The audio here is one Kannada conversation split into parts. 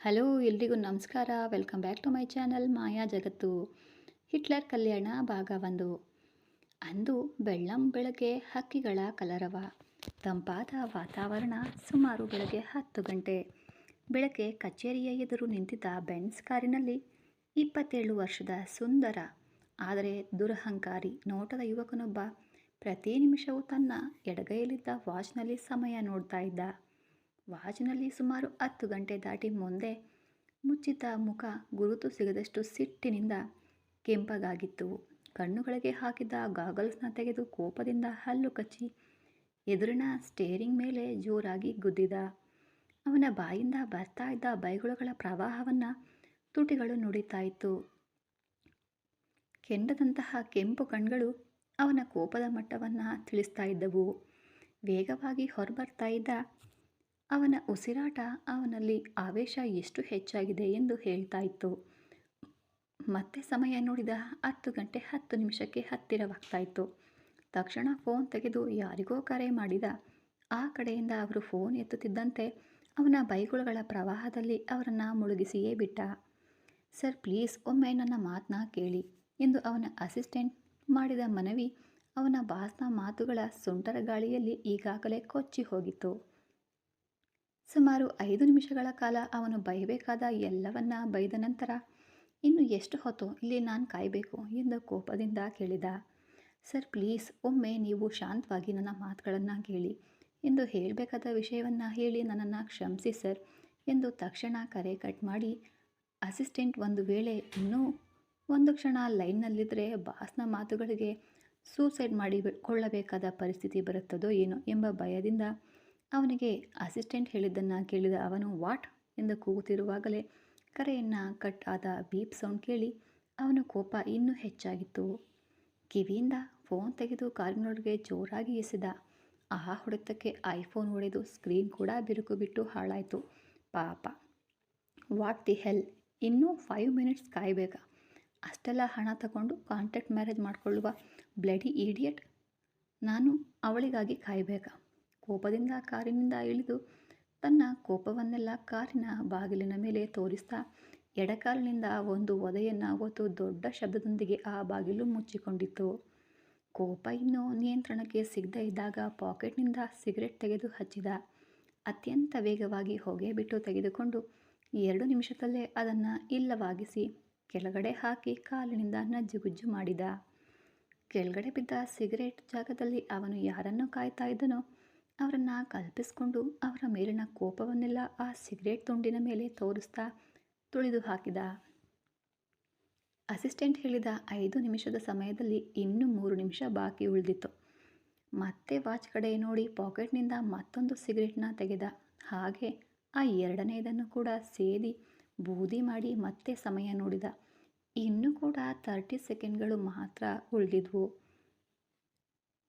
ಹಲೋ, ಎಲ್ರಿಗೂ ನಮಸ್ಕಾರ. Welcome back to my channel Maya Jagattu. Hitler Kalyana ಭಾಗ ಒಂದು. ಅಂದು ಬೆಳ್ಳಂ ಬೆಳಗ್ಗೆ ಹಕ್ಕಿಗಳ ಕಲರವ. ತಂಪಾದ ವಾತಾವರಣ ಸುಮಾರು ಬೆಳಗ್ಗೆ ಹತ್ತು ಗಂಟೆ. ಬೆಳಗ್ಗೆ ಕಚೇರಿಯ ಎದುರು ನಿಂತಿದ್ದ ಬೆನ್ಸ್ ಕಾರಿನಲ್ಲಿ ಇಪ್ಪತ್ತೇಳು ವರ್ಷದ ಸುಂದರ, ಆದರೆ ದುರಹಂಕಾರಿ ನೋಟದ ಯುವಕನೊಬ್ಬ ಪ್ರತಿ ನಿಮಿಷವೂ ತನ್ನ ಎಡಗೈಯಲ್ಲಿದ್ದ ವಾಚ್ನಲ್ಲಿ ಸಮಯ ನೋಡ್ತಾ ಇದ್ದ. ವಾಚಿನಲ್ಲಿ ಸುಮಾರು ಹತ್ತು ಗಂಟೆ ದಾಟಿ ಮುಂದೆ ಮುಚ್ಚಿದ ಮುಖ ಗುರುತು ಸಿಗದಷ್ಟು ಸಿಟ್ಟಿನಿಂದ ಕೆಂಪಗಾಗಿತ್ತು ಕಣ್ಣುಗಳಿಗೆ ಹಾಕಿದ್ದ ಗಾಗಲ್ಸ್ನ ತೆಗೆದು ಕೋಪದಿಂದ ಹಲ್ಲು ಕಚ್ಚಿ ಎದುರಿನ ಸ್ಟೇರಿಂಗ್ ಮೇಲೆ ಜೋರಾಗಿ ಗುದ್ದಿದ. ಅವನ ಬಾಯಿಂದ ಬರ್ತಾ ಇದ್ದ ಬೈಗುಳಗಳ ಪ್ರವಾಹವನ್ನು ತುಟಿಗಳು ನುಡಿತಾ ಇತ್ತು. ಕೆಂಡದಂತಹ ಕೆಂಪು ಕಣ್ಗಳು ಅವನ ಕೋಪದ ಮಟ್ಟವನ್ನು ತಿಳಿಸ್ತಾ ಇದ್ದವು. ವೇಗವಾಗಿ ಹೊರಬರ್ತಾ ಇದ್ದ ಅವನ ಉಸಿರಾಟ ಅವನಲ್ಲಿ ಆವೇಶ ಎಷ್ಟು ಹೆಚ್ಚಾಗಿದೆ ಎಂದು ಹೇಳ್ತಾ ಇತ್ತು. ಮತ್ತೆ ಸಮಯ ನೋಡಿದ ಹತ್ತು ಗಂಟೆ ಹತ್ತು ನಿಮಿಷಕ್ಕೆ ಹತ್ತಿರವಾಗ್ತಾ ಇತ್ತು. ತಕ್ಷಣ ಫೋನ್ ತೆಗೆದು ಯಾರಿಗೋ ಕರೆ ಮಾಡಿದ. ಆ ಕಡೆಯಿಂದ ಅವರು ಫೋನ್ ಎತ್ತುತ್ತಿದ್ದಂತೆ ಅವನ ಬೈಗುಳಗಳ ಪ್ರವಾಹದಲ್ಲಿ ಅವರನ್ನು ಮುಳುಗಿಸಿಯೇ ಬಿಟ್ಟ. ಸರ್, ಪ್ಲೀಸ್ ಒಮ್ಮೆ ನನ್ನ ಮಾತನ್ನ ಕೇಳಿ ಎಂದು ಅವನ ಅಸಿಸ್ಟೆಂಟ್ ಮಾಡಿದ ಮನವಿ ಅವನ ಬಾಸ್ನ ಮಾತುಗಳ ಸುಂಟರ ಗಾಳಿಯಲ್ಲಿ ಈಗಾಗಲೇ ಕೊಚ್ಚಿ ಹೋಗಿತ್ತು. ಸುಮಾರು ಐದು ನಿಮಿಷಗಳ ಕಾಲ ಅವನು ಬೈಬೇಕಾದ ಎಲ್ಲವನ್ನ ಬೈದ ನಂತರ, ಇನ್ನು ಎಷ್ಟು ಹೊತ್ತು ಇಲ್ಲಿ ನಾನು ಕಾಯಬೇಕು? ಎಂದು ಕೋಪದಿಂದ ಕೇಳಿದ. ಸರ್, ಪ್ಲೀಸ್, ಒಮ್ಮೆ ನೀವು ಶಾಂತವಾಗಿ ನನ್ನ ಮಾತುಗಳನ್ನು ಕೇಳಿ. ಎಂದು ಹೇಳಬೇಕಾದ ವಿಷಯವನ್ನು ಹೇಳಿ ನನ್ನನ್ನು ಕ್ಷಮಿಸಿ, ಸರ್, ಎಂದು ತಕ್ಷಣ ಕರೆ ಕಟ್ ಮಾಡಿ, ಅಸಿಸ್ಟೆಂಟ್ ಒಂದು ವೇಳೆ ಇನ್ನೂ ಒಂದು ಕ್ಷಣ ಲೈನ್ನಲ್ಲಿದ್ದರೆ ಬಾಸ್ನ ಮಾತುಗಳಿಗೆ ಸೂಸೈಡ್ ಮಾಡಿ ಕೊಳ್ಳಬೇಕಾದ ಪರಿಸ್ಥಿತಿ ಬರುತ್ತದೋ ಏನೋ ಎಂಬ ಭಯದಿಂದ ಅವನಿಗೆ ಅಸಿಸ್ಟೆಂಟ್ ಹೇಳಿದ್ದನ್ನು ಕೇಳಿದ ಅವನು, ವಾಟ್? ಎಂದು ಕೂಗುತ್ತಿರುವಾಗಲೇ ಕರೆಯನ್ನು ಕಟ್ ಆದ ಬೀಪ್ ಸೌಂಡ್ ಕೇಳಿ ಅವನ ಕೋಪ ಇನ್ನೂ ಹೆಚ್ಚಾಗಿತ್ತು. ಕಿವಿಯಿಂದ ಫೋನ್ ತೆಗೆದು ಕಾರಿನೊಳಗೆ ಜೋರಾಗಿ ಎಸೆದ. ಆ ಹೊಡೆತಕ್ಕೆ ಐಫೋನ್ ಹೊಡೆದು ಸ್ಕ್ರೀನ್ ಕೂಡ ಬಿರುಕು ಬಿಟ್ಟು ಹಾಳಾಯಿತು. ಪಾಪ. What the hell? ಇನ್ನೂ ಫೈವ್ ಮಿನಿಟ್ಸ್ ಕಾಯಬೇಕಾ? ಅಷ್ಟೆಲ್ಲ ಹಣ ತಗೊಂಡು ಕಾಂಟ್ಯಾಕ್ಟ್ ಮ್ಯಾರೇಜ್ ಮಾಡಿಕೊಳ್ಳುವ ಬ್ಲಡಿ ಈಡಿಯಟ್? ನಾನು ಅವಳಿಗಾಗಿ ಕಾಯಬೇಕಾ? ಕೋಪದಿಂದ ಕಾರಿನಿಂದ ಇಳಿದು ತನ್ನ ಕೋಪವನ್ನೆಲ್ಲ ಕಾರಿನ ಬಾಗಿಲಿನ ಮೇಲೆ ತೋರಿಸ್ತಾ ಎಡಕಾಲಿನಿಂದ ಒಂದು ಒದೆಯನ್ನು ಹೊತ್ತು ದೊಡ್ಡ ಶಬ್ದದೊಂದಿಗೆ ಆ ಬಾಗಿಲು ಮುಚ್ಚಿಕೊಂಡಿತ್ತು. ಕೋಪ ಇನ್ನೂ ನಿಯಂತ್ರಣಕ್ಕೆ ಸಿಗದೇ ಇದ್ದಾಗ ಪಾಕೆಟ್ನಿಂದ ಸಿಗರೆಟ್ ತೆಗೆದು ಹಚ್ಚಿದ. ಅತ್ಯಂತ ವೇಗವಾಗಿ ಹೊಗೆ ಬಿಟ್ಟು ತೆಗೆದುಕೊಂಡು ಎರಡು ನಿಮಿಷದಲ್ಲೇ ಅದನ್ನು ಇಲ್ಲವಾಗಿಸಿ ಕೆಳಗಡೆ ಹಾಕಿ ಕಾಲಿನಿಂದ ನಜ್ಜುಗುಜ್ಜು ಮಾಡಿದ. ಕೆಳಗಡೆ ಬಿದ್ದ ಸಿಗರೇಟ್ ಜಾಗದಲ್ಲಿ ಅವನು ಯಾರನ್ನು ಕಾಯ್ತಾ ಇದ್ದನೋ ಅವರನ್ನು ಕಲ್ಪಿಸಿಕೊಂಡು ಅವರ ಮೇಲಿನ ಕೋಪವನ್ನೆಲ್ಲ ಆ ಸಿಗರೇಟ್ ತುಂಡಿನ ಮೇಲೆ ತೋರಿಸ್ತಾ ತುಳಿದು ಹಾಕಿದ. ಅಸಿಸ್ಟೆಂಟ್ ಹೇಳಿದ ಐದು ನಿಮಿಷದ ಸಮಯದಲ್ಲಿ ಇನ್ನೂ ಮೂರು ನಿಮಿಷ ಬಾಕಿ ಉಳಿದಿತ್ತು. ಮತ್ತೆ ವಾಚ್ ಕಡೆ ನೋಡಿ ಪಾಕೆಟ್ನಿಂದ ಮತ್ತೊಂದು ಸಿಗರೇಟ್ನ ತೆಗೆದ. ಹಾಗೆ ಆ ಎರಡನೆಯದನ್ನು ಕೂಡ ಸೇದಿ ಬೂದಿ ಮಾಡಿ ಮತ್ತೆ ಸಮಯ ನೋಡಿದ. ಇನ್ನೂ ಕೂಡ ತರ್ಟಿ ಸೆಕೆಂಡ್ಗಳು ಮಾತ್ರ ಉಳಿದಿದ್ವು.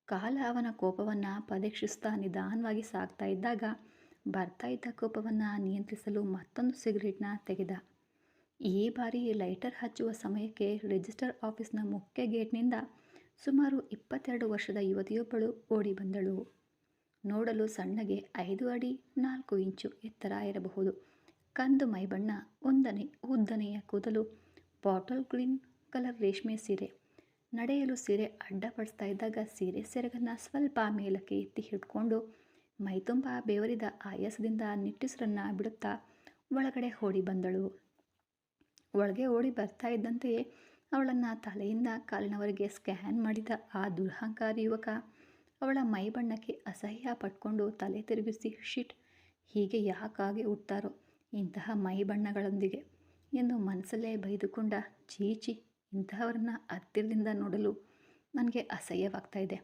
ಕಾಲ ಅವನ ಕೋಪವನ್ನು ಪರೀಕ್ಷಿಸ್ತಾ ನಿಧಾನವಾಗಿ ಸಾಗ್ತಾ ಇದ್ದಾಗ ಬರ್ತಾ ಇದ್ದ ಕೋಪವನ್ನು ನಿಯಂತ್ರಿಸಲು ಮತ್ತೊಂದು ಸಿಗರೇಟ್ನ ತೆಗೆದ. ಈ ಬಾರಿ ಲೈಟರ್ ಹಚ್ಚುವ ಸಮಯಕ್ಕೆ ರಿಜಿಸ್ಟರ್ ಆಫೀಸ್ನ ಮುಖ್ಯ ಗೇಟ್ನಿಂದ ಸುಮಾರು ಇಪ್ಪತ್ತೆರಡು ವರ್ಷದ ಯುವತಿಯೊಬ್ಬಳು ಓಡಿ ಬಂದಳು. ನೋಡಲು ಸಣ್ಣಗೆ ಐದು ಅಡಿ ನಾಲ್ಕು ಇಂಚು ಎತ್ತರ ಇರಬಹುದು. ಕಂದು ಮೈಬಣ್ಣ ಒಂದನೆ, ಉದ್ದನೆಯ ಕೂದಲು ಬಾಟಲ್ ಗ್ರೀನ್ ಕಲರ್ ರೇಷ್ಮೆ ಸೀರೆ. ನಡೆಯಲು ಸೀರೆ ಅಡ್ಡಪಡಿಸ್ತಾ ಇದ್ದಾಗ ಸೀರೆ ಸೆರಗನ್ನು ಸ್ವಲ್ಪ ಮೇಲಕ್ಕೆ ಎತ್ತಿ ಹಿಡ್ಕೊಂಡು ಮೈತುಂಬ ಬೆವರಿದ ಆಯಾಸದಿಂದ ನಿಟ್ಟುಸಿರನ್ನು ಬಿಡುತ್ತಾ ಒಳಗಡೆ ಓಡಿ ಬಂದಳು. ಒಳಗೆ ಓಡಿ ಬರ್ತಾ ಇದ್ದಂತೆಯೇ ಅವಳನ್ನು ತಲೆಯಿಂದ ಕಾಲಿನವರೆಗೆ ಸ್ಕ್ಯಾನ್ ಮಾಡಿದ ಆ ದುರಹಂಕಾರಿ ಯುವಕ ಅವಳ ಮೈ ಬಣ್ಣಕ್ಕೆ ಅಸಹ್ಯ ಪಟ್ಕೊಂಡು ತಲೆ ತಿರುಗಿಸಿ, ಶಿಟ್, ಹೀಗೆ ಯಾಕಾಗಿ ಹುಟ್ಟಾರೋ ಇಂತಹ ಮೈ ಬಣ್ಣಗಳೊಂದಿಗೆ? ಎಂದು ಮನಸ್ಸಲ್ಲೇ ಬೈದುಕೊಂಡ ಚೀಚಿ ಇಂತಹವರನ್ನ ಹತ್ತಿರದಿಂದ ನೋಡಲು ನನಗೆ ಅಸಹ್ಯವಾಗ್ತಾ ಇದೆ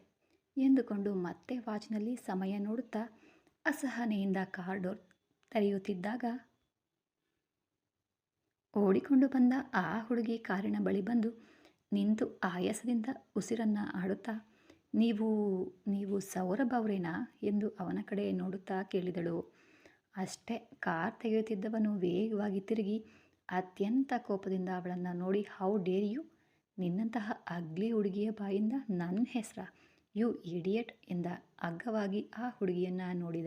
ಎಂದುಕೊಂಡು ಮತ್ತೆ ವಾಚ್ನಲ್ಲಿ ಸಮಯ ನೋಡುತ್ತಾ ಅಸಹನೆಯಿಂದ ಕಾರ್ ಡೋರ್ ತೆರೆಯುತ್ತಿದ್ದಾಗ ಓಡಿಕೊಂಡು ಬಂದ ಆ ಹುಡುಗಿ ಕಾರಿನ ಬಳಿ ಬಂದು ನಿಂತು ಆಯಾಸದಿಂದ ಉಸಿರನ್ನು ಆಡುತ್ತಾ, ನೀವು ನೀವು ಸೌರಭ್ ಅವರೇನಾ? ಎಂದು ಅವನ ಕಡೆ ನೋಡುತ್ತಾ ಕೇಳಿದಳು. ಅಷ್ಟೇ ಕಾರ್ ತೆಗೆಯುತ್ತಿದ್ದವನು ವೇಗವಾಗಿ ತಿರುಗಿ ಅತ್ಯಂತ ಕೋಪದಿಂದ ಅವಳನ್ನು ನೋಡಿ, ಹೌ ಡೇರ್ ಯು? ನಿನ್ನಂತಹ ಅಗ್ಲಿ ಹುಡುಗಿಯ ಬಾಯಿಂದ ನನ್ನ ಹೆಸರ. ಯು ಇಡಿಯಟ್ ಎಂದ ಅಗ್ಗವಾಗಿ ಆ ಹುಡುಗಿಯನ್ನು ನೋಡಿದ.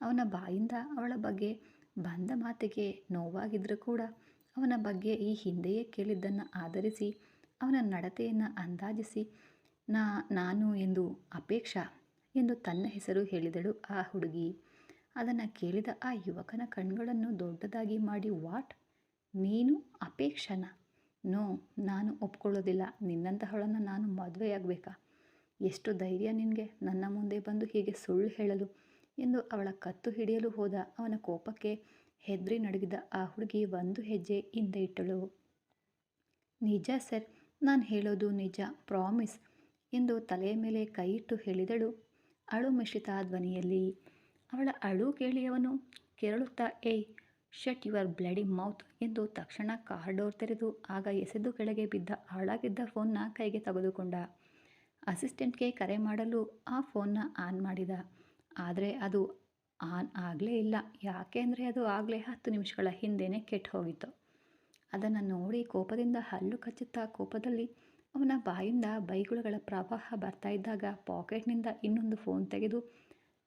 ಅವನ ಬಾಯಿಂದ ಅವಳ ಬಗ್ಗೆ ಬಂದ ಮಾತಿಗೆ ನೋವಾಗಿದ್ದರೂ ಕೂಡ ಅವನ ಬಗ್ಗೆ ಈ ಹಿಂದೆಯೇ ಕೇಳಿದ್ದನ್ನು ಆಧರಿಸಿ, ಅವನ ನಡತೆಯನ್ನು ಅಂದಾಜಿಸಿ, ನಾ, ನಾನು ಎಂದು ಅಪೇಕ್ಷಾ ಎಂದು ತನ್ನ ಹೆಸರು ಹೇಳಿದಳು ಆ ಹುಡುಗಿ. ಅದನ್ನು ಕೇಳಿದ ಆ ಯುವಕನ ಕಣ್ಗಳನ್ನು ದೊಡ್ಡದಾಗಿ ಮಾಡಿ, ವಾಟ್? ನೀನು ಅಪೇಕ್ಷನ? ನೋ, ನಾನು ಒಪ್ಕೊಳ್ಳೋದಿಲ್ಲ. ನಿನ್ನಂತಹಳನ್ನು ನಾನು ಮದುವೆಯಾಗಬೇಕಾ? ಎಷ್ಟು ಧೈರ್ಯ ನಿನಗೆ? ನನ್ನ ಮುಂದೆ ಬಂದು ಹೀಗೆ ಸುಳ್ಳು ಹೇಳಲು ಎಂದು ಅವಳ ಕತ್ತು ಹಿಡಿಯಲು ಹೋದ ಅವನ ಕೋಪಕ್ಕೆ ಹೆದ್ರಿ ನಡುಗಿದ ಆ ಹುಡುಗಿ ಒಂದು ಹೆಜ್ಜೆ ಹಿಂದೆ ಇಟ್ಟಳು. ನಿಜ ಸರ್, ನಾನು ಹೇಳೋದು ನಿಜ, ಪ್ರಾಮಿಸ್ ಎಂದು ತಲೆಯ ಮೇಲೆ ಕೈಯಿಟ್ಟು ಹೇಳಿದಳು ಅಳು ಮಿಶ್ರಿತ ಧ್ವನಿಯಲ್ಲಿ. ಅವಳ ಅಳು ಕೇಳಿ ಅವನು ಕೆರಳುತ್ತಾ ಏಯ್ ಶಟ್ ಯುವರ್ ಬ್ಲಡಿ ಮೌತ್ ಎಂದು ತಕ್ಷಣ ಕಾರ್ ಡೋರ್ ತೆರೆದು ಆಗ ಎಸೆದು ಕೆಳಗೆ ಬಿದ್ದ ಹಾಳಾಗಿದ್ದ ಫೋನ್ನ ಕೈಗೆ ತೆಗೆದುಕೊಂಡ. ಅಸಿಸ್ಟೆಂಟ್ಗೆ ಕರೆ ಮಾಡಲು ಆ ಫೋನ್ನ ಆನ್ ಮಾಡಿದ. ಆದರೆ ಅದು ಆನ್ ಆಗಲೇ ಇಲ್ಲ. ಯಾಕೆ ಅಂದರೆ ಅದು ಆಗಲೇ ಹತ್ತು ನಿಮಿಷಗಳ ಹಿಂದೆಯೇ ಕೆಟ್ಟು ಹೋಗಿತ್ತು ಅದನ್ನು ನೋಡಿ ಕೋಪದಿಂದ ಹಲ್ಲು ಕಚ್ಚುತ್ತಾ ಕೋಪದಲ್ಲಿ ಅವನ ಬಾಯಿಂದ ಬೈಗುಳಗಳ ಪ್ರವಾಹ ಬರ್ತಾ ಇದ್ದಾಗ ಪಾಕೆಟ್ನಿಂದ ಇನ್ನೊಂದು ಫೋನ್ ತೆಗೆದು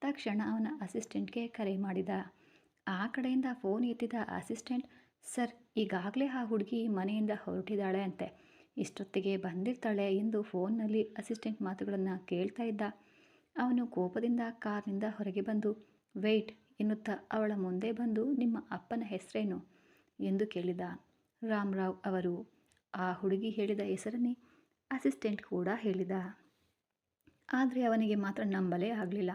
ತಕ್ಷಣ ಅವನ ಅಸಿಸ್ಟೆಂಟ್ಗೆ ಕರೆ ಮಾಡಿದ. ಆ ಕಡೆಯಿಂದ ಫೋನ್ ಎತ್ತಿದ ಅಸಿಸ್ಟೆಂಟ್, ಸರ್, ಈಗಾಗಲೇ ಆ ಹುಡುಗಿ ಮನೆಯಿಂದ ಹೊರಟಿದ್ದಾಳೆ ಅಂತೆ. ಇಷ್ಟೊತ್ತಿಗೆ ಬಂದಿರ್ತಾಳೆ ಎಂದು ಫೋನ್ನಲ್ಲಿ ಅಸಿಸ್ಟೆಂಟ್ ಮಾತುಗಳನ್ನು ಕೇಳ್ತಾ ಇದ್ದ. ಅವನು ಕೋಪದಿಂದ ಕಾರ್ನಿಂದ ಹೊರಗೆ ಬಂದು ವೆಯ್ಟ್ ಎನ್ನುತ್ತಾ ಅವಳ ಮುಂದೆ ಬಂದು, ನಿಮ್ಮ ಅಪ್ಪನ ಹೆಸರೇನು? ಎಂದು ಕೇಳಿದ. ರಾಮರಾವ್ ಅವರು, ಆ ಹುಡುಗಿ ಹೇಳಿದ ಹೆಸರನ್ನೇ? ಅಸಿಸ್ಟೆಂಟ್ ಕೂಡ ಹೇಳಿದ. ಆದರೆ ಅವನಿಗೆ ಮಾತ್ರ ನಂಬಲೇ ಆಗಲಿಲ್ಲ.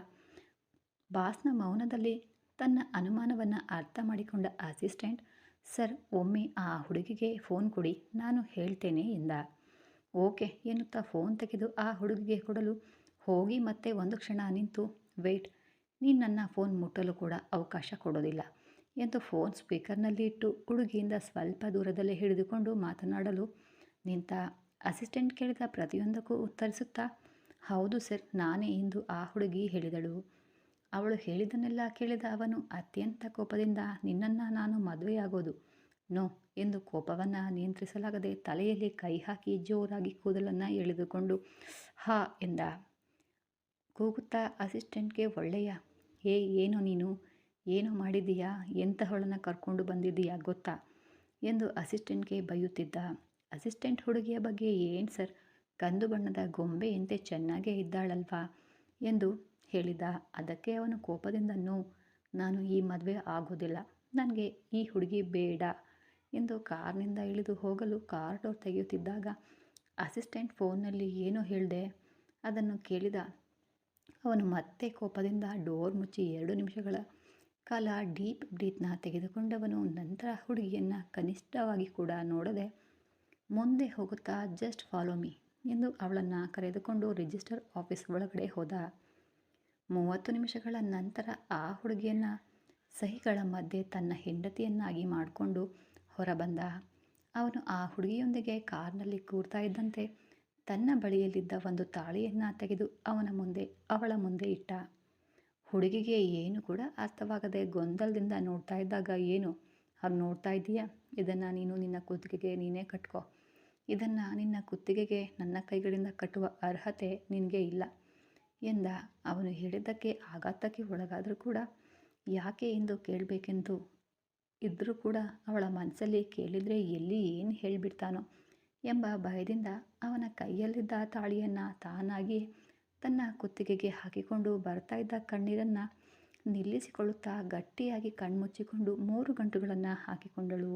ಬಾಸ್ನ ಮೌನದಲ್ಲಿ ತನ್ನ ಅನುಮಾನವನ್ನು ಅರ್ಥ ಮಾಡಿಕೊಂಡ ಅಸಿಸ್ಟೆಂಟ್, ಸರ್, ಒಮ್ಮೆ ಆ ಹುಡುಗಿಗೆ ಫೋನ್ ಕೊಡಿ, ನಾನು ಹೇಳ್ತೇನೆ, ಎಂದ. ಓಕೆ, ಎನ್ನುತ್ತಾ ಫೋನ್ ತೆಗೆದು ಆ ಹುಡುಗಿಗೆ ಕೊಡಲು ಹೋಗಿ ಮತ್ತೆ ಒಂದು ಕ್ಷಣ ನಿಂತು ವೆಯ್ಟ್ ನೀನು ನನ್ನ ಫೋನ್ ಮುಟ್ಟಲು ಕೂಡ ಅವಕಾಶ ಕೊಡೋದಿಲ್ಲ, ಎಂದು ಫೋನ್ ಸ್ಪೀಕರ್ನಲ್ಲಿ ಇಟ್ಟು ಹುಡುಗಿಯಿಂದ ಸ್ವಲ್ಪ ದೂರದಲ್ಲೇ ಹಿಡಿದುಕೊಂಡು ಮಾತನಾಡಲು ನಿಂತ ಅಸಿಸ್ಟೆಂಟ್ ಕೇಳಿದ ಪ್ರತಿಯೊಂದಕ್ಕೂ ಉತ್ತರಿಸುತ್ತಾ, ಹೌದು ಸರ್, ನಾನೇ ಎಂದು ಆ ಹುಡುಗಿ ಹೇಳಿದಳು. ಅವಳು ಹೇಳಿದನ್ನೆಲ್ಲ ಕೇಳಿದ ಅವನು ಅತ್ಯಂತ ಕೋಪದಿಂದ, ನಿನ್ನನ್ನು ನಾನು ಮದುವೆಯಾಗೋದು. ನೋ ಎಂದು ಕೋಪವನ್ನು ನಿಯಂತ್ರಿಸಲಾಗದೆ ತಲೆಯಲ್ಲಿ ಕೈ ಹಾಕಿ ಜೋರಾಗಿ ಕೂದಲನ್ನು ಎಳೆದುಕೊಂಡು, ಹಾ ಎಂದ. ಕೂಗುತ್ತಾ ಅಸಿಸ್ಟೆಂಟ್ಗೆ, ಒಳ್ಳೆಯ. ಏ, ಏನು ನೀನು? ಏನು ಮಾಡಿದ್ದೀಯಾ? ಎಂಥವಳನ್ನು ಕರ್ಕೊಂಡು ಬಂದಿದ್ದೀಯಾ ಗೊತ್ತಾ? ಎಂದು ಅಸಿಸ್ಟೆಂಟ್ಗೆ ಬೈಯುತ್ತಿದ್ದ. ಅಸಿಸ್ಟೆಂಟ್ ಹುಡುಗಿಯ ಬಗ್ಗೆ ಏನು ಸರ್? ಕಂದು ಬಣ್ಣದ ಗೊಂಬೆಯಂತೆ ಚೆನ್ನಾಗೇ ಇದ್ದಾಳಲ್ವಾ? ಎಂದು ಹೇಳಿದ ಅದಕ್ಕೆ ಅವನು ಕೋಪದಿಂದನು ನಾನು ಈ ಮದುವೆ ಆಗೋದಿಲ್ಲ. ನನಗೆ ಈ ಹುಡುಗಿ ಬೇಡ ಎಂದು ಕಾರ್ನಿಂದ ಇಳಿದು ಹೋಗಲು ಕಾರ್ ಡೋರ್ ತೆಗೆಯುತ್ತಿದ್ದಾಗ ಅಸಿಸ್ಟೆಂಟ್ ಫೋನ್ನಲ್ಲಿ ಏನೋ ಹೇಳಿದೆ. ಅದನ್ನು ಕೇಳಿದ ಅವನು ಮತ್ತೆ ಕೋಪದಿಂದ ಡೋರ್ ಮುಚ್ಚಿ ಎರಡು ನಿಮಿಷಗಳ ಕಾಲ ಡೀಪ್ ಬ್ರೀತ್ನ ತೆಗೆದುಕೊಂಡವನು. ನಂತರ ಹುಡುಗಿಯನ್ನು ಕನಿಷ್ಠವಾಗಿ ಕೂಡ ನೋಡದೆ ಮುಂದೆ ಹೋಗುತ್ತಾ, ಜಸ್ಟ್ ಫಾಲೋ ಮೀ ಎಂದು ಅವಳನ್ನು ಕರೆದುಕೊಂಡು ರಿಜಿಸ್ಟರ್ ಆಫೀಸ್ ಒಳಗಡೆ ಹೋದ. ಮೂವತ್ತು ನಿಮಿಷಗಳ ನಂತರ ಆ ಹುಡುಗಿಯನ್ನು ಸಹಿಗಳ ಮಧ್ಯೆ ತನ್ನ ಹೆಂಡತಿಯನ್ನಾಗಿ ಮಾಡಿಕೊಂಡು ಹೊರಬಂದ. ಅವನು ಆ ಹುಡುಗಿಯೊಂದಿಗೆ ಕಾರ್ನಲ್ಲಿ ಕೂರ್ತಾ ಇದ್ದಂತೆ ತನ್ನ ಬಳಿಯಲ್ಲಿದ್ದ ಒಂದು ತಾಳಿಯನ್ನು ತೆಗೆದು ಅವನ ಮುಂದೆ, ಅವಳ ಮುಂದೆ ಇಟ್ಟ. ಹುಡುಗಿಗೆ ಏನು ಕೂಡ ಅರ್ಥವಾಗದೆ ಗೊಂದಲದಿಂದ ನೋಡ್ತಾ ಇದ್ದಾಗ ಏನು ಹಾಗೆ ನೋಡ್ತಾ ಇದ್ದೀಯಾ? ಇದನ್ನು ನೀನು ನಿನ್ನ ಕುತ್ತಿಗೆಗೆ ನೀನೇ ಕಟ್ಕೋ. ಇದನ್ನು ನಿನ್ನ ಕುತ್ತಿಗೆಗೆ ನನ್ನ ಕೈಗಳಿಂದ ಕಟ್ಟುವ ಅರ್ಹತೆ ನಿನಗೆ ಇಲ್ಲ. ಎಂದ ಅವನು ಹೇಳಿದ್ದಕ್ಕೆ ಆಘಾತಕ್ಕೆ ಒಳಗಾದರೂ ಕೂಡ ಯಾಕೆ ಎಂದು ಕೇಳಬೇಕೆಂದು ಇದ್ದರೂ ಕೂಡ ಅವಳ ಮನಸ್ಸಲ್ಲಿ ಕೇಳಿದರೆ ಎಲ್ಲಿ ಏನು ಹೇಳಿಬಿಡ್ತಾನೋ ಎಂಬ ಭಯದಿಂದ ಅವನ ಕೈಯಲ್ಲಿದ್ದ ತಾಳಿಯನ್ನು ತಾನಾಗಿ ತನ್ನ ಕುತ್ತಿಗೆಗೆ ಹಾಕಿಕೊಂಡು ಬರ್ತಾ ಇದ್ದ ಕಣ್ಣೀರನ್ನು ನಿಲ್ಲಿಸಿಕೊಳ್ಳುತ್ತಾ ಗಟ್ಟಿಯಾಗಿ ಕಣ್ಮುಚ್ಚಿಕೊಂಡು ಮೂರು ಗಂಟುಗಳನ್ನು ಹಾಕಿಕೊಂಡಳು.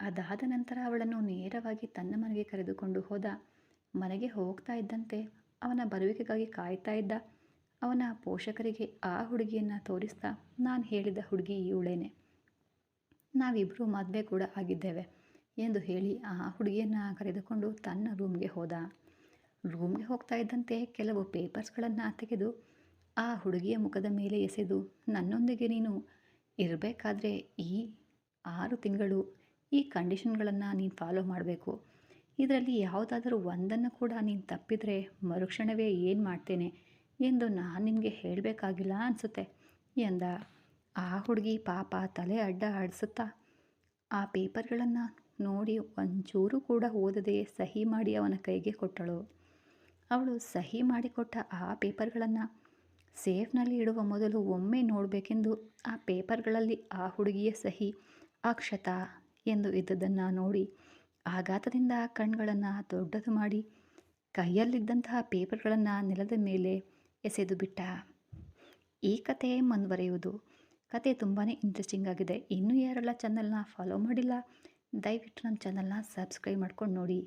ಅದಾದ ನಂತರ ಅವಳನ್ನು ನೇರವಾಗಿ ತನ್ನ ಮನೆಗೆ ಕರೆದುಕೊಂಡು ಹೋದ ಮನೆಗೆ ಹೋಗ್ತಾ ಇದ್ದಂತೆ ಅವನ ಬರುವಿಕೆಗಾಗಿ ಕಾಯ್ತಾ ಇದ್ದ. ಅವನ ಪೋಷಕರಿಗೆ ಆ ಹುಡುಗಿಯನ್ನು ತೋರಿಸ್ತಾ ನಾನು ಹೇಳಿದ ಹುಡುಗಿ ಇವಳೇನೆ. ನಾವಿಬ್ಬರು ಮದುವೆ ಕೂಡ ಆಗಿದ್ದೇವೆ ಎಂದು ಹೇಳಿ ಆ ಹುಡುಗಿಯನ್ನು ಕರೆದುಕೊಂಡು ತನ್ನ ರೂಮ್ಗೆ ಹೋದ. ರೂಮ್ಗೆ ಹೋಗ್ತಾ ಇದ್ದಂತೆ ಕೆಲವು ಪೇಪರ್ಸ್ಗಳನ್ನು ತೆಗೆದು ಆ ಹುಡುಗಿಯ ಮುಖದ ಮೇಲೆ ಎಸೆದು, ನನ್ನೊಂದಿಗೆ ನೀನು ಇರಬೇಕಾದ್ರೆ ಈ ಆರು ತಿಂಗಳು ಈ ಕಂಡೀಷನ್ಗಳನ್ನು ನೀನು ಫಾಲೋ ಮಾಡಬೇಕು. ಇದರಲ್ಲಿ ಯಾವುದಾದರೂ ಒಂದನ್ನು ಕೂಡ ನೀನು ತಪ್ಪಿದರೆ ಮರುಕ್ಷಣವೇ ಏನು ಮಾಡ್ತೇನೆ ಎಂದು ನಾನು ನಿನಗೆ ಹೇಳಬೇಕಾಗಿಲ್ಲ ಅನಿಸುತ್ತೆ ಎಂದ. ಆ ಹುಡುಗಿ ಪಾಪ ತಲೆ ಅಡ್ಡ ಆಡಿಸುತ್ತಾ, ಆ ಪೇಪರ್ಗಳನ್ನು ನೋಡಿ ಒಂಚೂರು ಕೂಡ ಓದದೆ ಸಹಿ ಮಾಡಿ ಅವನ ಕೈಗೆ ಕೊಟ್ಟಳು. ಅವಳು ಸಹಿ ಮಾಡಿಕೊಟ್ಟ ಆ ಪೇಪರ್ಗಳನ್ನು ಸೇಫ್ನಲ್ಲಿ ಇಡುವ ಮೊದಲು ಒಮ್ಮೆ ನೋಡಬೇಕೆಂದು ಆ ಪೇಪರ್ಗಳಲ್ಲಿ ಆ ಹುಡುಗಿಯ ಸಹಿ ಅಕ್ಷತ ಎಂದು ಇದ್ದದನ್ನು ನೋಡಿ ಆಘಾತದಿಂದ ಕಣ್ಗಳನ್ನು ದೊಡ್ಡದು ಮಾಡಿ ಕೈಯಲ್ಲಿದ್ದಂತಹ ಪೇಪರ್ಗಳನ್ನು ನೆಲದ ಮೇಲೆ ಎಸೆದು ಬಿಟ್ಟ. ಈ ಕತೆ ಮುಂದುವರೆಯುವುದು. ಕತೆ ತುಂಬಾ ಇಂಟ್ರೆಸ್ಟಿಂಗ್ ಆಗಿದೆ. ಇನ್ನೂ ಯಾರೆಲ್ಲ ಚಾನಲ್ನ ಫಾಲೋ ಮಾಡಿಲ್ಲ, ದಯವಿಟ್ಟು ನಮ್ಮ ಚಾನಲ್ನ ಸಬ್ಸ್ಕ್ರೈಬ್ ಮಾಡ್ಕೊಂಡು ನೋಡಿ.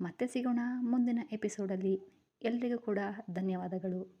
ಮತ್ತೆ ಸಿಗೋಣ ಮುಂದಿನ ಎಪಿಸೋಡಲ್ಲಿ ಎಲ್ರಿಗೂ ಕೂಡ ಧನ್ಯವಾದಗಳು.